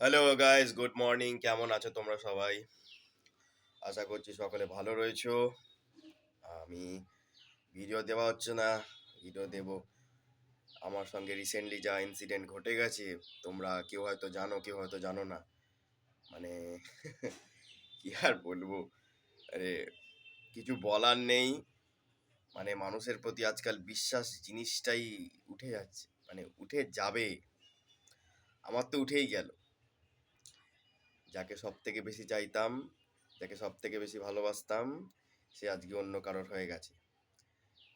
Hello guys good morning কেমন আছো তোমরা সবাই? আশা করছি সকলে ভালো রয়েছো। আমি ভিডিও দেওয়া হচ্ছে না। ভিডিও দেব। আমার সঙ্গে রিসেন্টলি যা ইনসিডেন্ট ঘটে গেছে, তোমরা কেউ হয়তো জানো, কেউ হয়তো জানো না। মানে কি আর বলব? আরে, কিছু বলার নেই। মানে মানুষের প্রতি আজকাল বিশ্বাস জিনিসটাই উঠে যাচ্ছে মানে উঠে যাবে। আমার তো উঠেই গেল। যাকে সব থেকে বেশি চাইতাম, যাকে সব থেকে বেশি ভালোবাসতাম, সে আজকে অন্য কারোর হয়ে গেছে।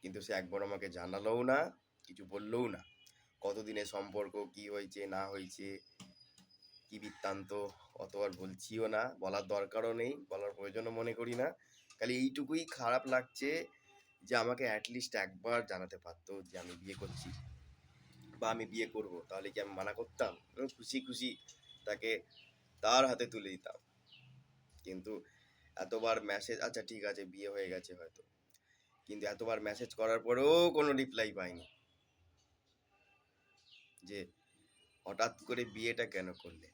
কিন্তু সে একবার আমাকে জানালোও না, কিছু বললোও না। কতদিনের সম্পর্ক, কি হয়েছে, না হয়েছে, কি বৃত্তান্ত, অত আর বলছিও না, বলার দরকারও নেই, বলার প্রয়োজনও মনে করি না। খালি এইটুকুই খারাপ লাগছে যে আমাকে অ্যাটলিস্ট একবার জানাতে পারতো যে আমি বিয়ে করছি বা আমি বিয়ে করব। তাহলে কি আমি মানা করতাম? খুশি খুশি তাকে তার হাতে তুলে দিতাম। কিন্তু এতবার মেসেজ আচ্ছা ঠিক আছে, বিয়ে হয়ে গেছে হয়তো। কিন্তু এতবার মেসেজ করার পরেও কোনো রিপ্লাই পাইনি। যে হঠাৎ করে বিয়েটা কেন করলে?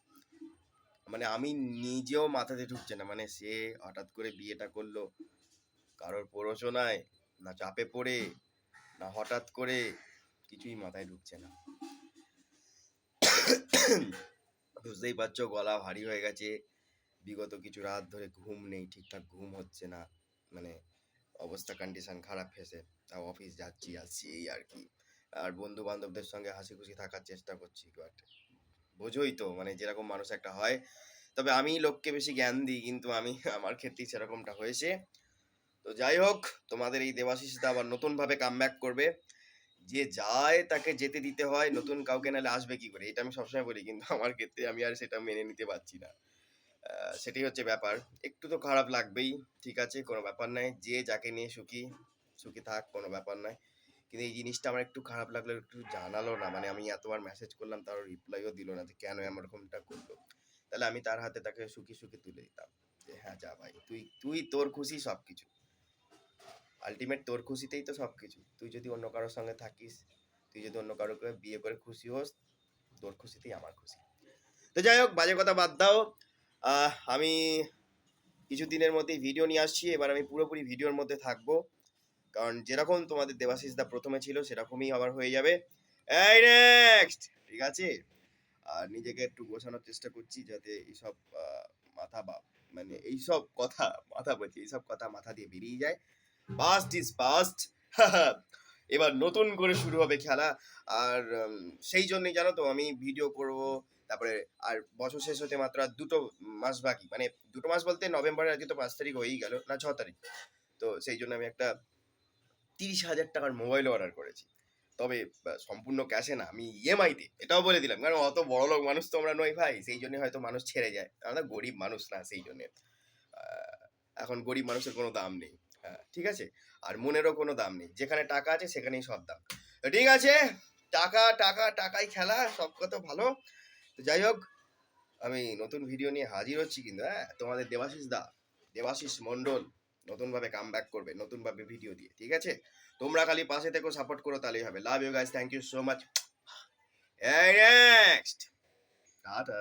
মানে আমি নিজেও মাথাতে ঢুকছে না। মানে সে হঠাৎ করে বিয়েটা করল কারোর প্ররোচনায়, না চাপে পড়ে, না হঠাৎ করে কিছুই মাথায় ঢুকছে না। বুঝতেই পারছ, গলা ভারী হয়ে গেছে। বিগত কিছু রাত ধরে ঘুম নেই, ঠিকঠাক ঘুম হচ্ছে না। মানে অবস্থা কন্ডিশন খারাপ ফেসে তাও অফিস যাচ্ছি, আসছি এই আর কি। আর বন্ধু বান্ধবদের সঙ্গে হাসি খুশি থাকার চেষ্টা করছি বাট বোঝোই তো মানে যেরকম মানুষ একটা হয়। তবে আমি লোককে বেশি জ্ঞান দিই, কিন্তু আমি, আমার ক্ষেত্রেই সেরকমটা হয়েছে। তো যাই হোক, তোমাদের এই দেবাশিসটা আবার নতুনভাবে কাম করবে। যে যায় তাকে যেতে দিতে হয়, নতুন কাউকে নাহলে আসবে কি করে? এটা আমি সবসময় বলি, কিন্তু আমার ক্ষেত্রে আমি আর সেটা মেনে নিতে পারছি না। সেটাই হচ্ছে ব্যাপার। একটু তো খারাপ লাগবেই, ঠিক আছে, কোনো ব্যাপার নাই। যে যাকে নিয়ে সুখী সুখী থাক, কোনো ব্যাপার নাই। কিন্তু এই জিনিসটা আমার একটু খারাপ লাগল, একটু জানালো না। মানে আমি এতবার মেসেজ করলাম তার রিপ্লাইও দিল না যে, কেন এমন এরকমটা করল? তাহলে আমি তার হাতে তাকে সুখী সুখী তুলে দিতাম। যে হ্যাঁ যা ভাই, তুই তুই তোর খুশি সব কিছু আলটিমেট তোর খুশিতেই তো সব কিছু তুই যদি অন্য কারোর সঙ্গে থাকিস, তুই যদি অন্য কারোকে বিয়ে করে খুশি হোস, তোর খুশিতেই আমার খুশি। তো যাই হোক, বাজে কথা বাদ দাও। আমি কিছু দিনের মধ্যেই ভিডিও নিয়ে আসছি, এবার আমি পুরোপুরি ভিডিওর মধ্যে থাকব। কারণ যেরকম তোমাদের দেবাশিস দা প্রথমে ছিল, সেরকমই আবার হয়ে যাবে। এই নেক্সট ঠিক আছে? আর নিজেকে একটু গোছানোর চেষ্টা করছি যাতে এইসব মাথা বা মানে এইসব কথা, মাথা বলছি এইসব কথা মাথা দিয়ে বেরিয়ে যায়। পাস্ট ইজ পাস্ট এবার নতুন করে শুরু হবে খেলা। আর সেই জন্যই জানো তো আমি ভিডিও করব। তারপরে, আর বছর শেষ হতে মাত্র আর দুটো মাস বাকি। মানে দুটো মাস বলতে নভেম্বরের আজকে তো পাঁচ তারিখ হয়েই গেল, না, ছ তারিখ। তো সেই জন্য আমি একটা তিরিশ হাজার টাকার মোবাইল অর্ডার করেছি। তবে সম্পূর্ণ ক্যাশে না, আমি ইএমআইতে এটাও বলে দিলাম, কারণ অত বড় লোক মানুষ তো আমরা নই ভাই। সেই জন্য হয়তো মানুষ ছেড়ে যায়। আমরা গরিব মানুষ না, সেই জন্যে। এখন গরিব মানুষের কোনো দাম নেই। হ্যাঁ ঠিক আছে? আর মনেরও কোনো দাম নেই। যেখানে টাকা আছে সেখানেই সব দাম। ঠিক আছে? টাকা টাকা, টাকাই খেলা, সব কত ভালো। তো যাই হোক, আমি নতুন ভিডিও নিয়ে হাজির হচ্ছি কিন্তু হ্যাঁ? তোমাদের দেবাশিস দা, দেবাশিস মণ্ডল নতুনভাবে কাম ব্যাক করবে, নতুনভাবে ভিডিও দিয়ে, ঠিক আছে? তোমরা খালি পাশে থেকেও সাপোর্ট করো, তাহলেই হবে। Love you guys thank you so much next tata.